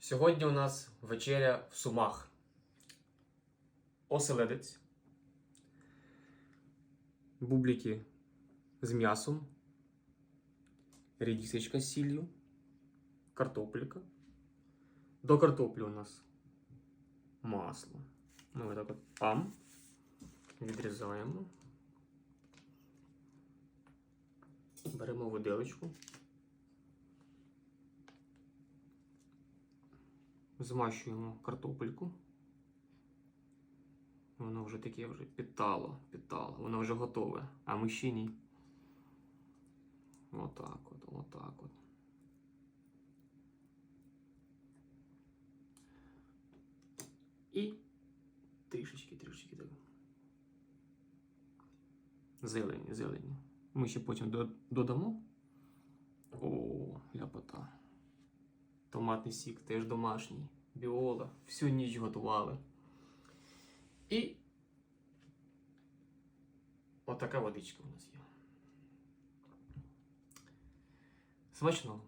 Сьогодні у нас вечеря в Сумах. Оселедець, бубліки з м'ясом, рідісечка з сіллю, картопелька. До картоплі у нас масло. Ми отак от пам. Відрізаємо. Беремо виделочку. Змащуємо картопельку. Воно вже таке вже підтало, підтало, воно вже готове, а ми ще ні. Отак от, отак от. І трішечки, трішечки так. Зелені, зелені. Ми ще потім додамо. О, ляпота. Томатний сік теж домашній. Біола. Всю ніч готували. І отака водичка у нас є. Смачно.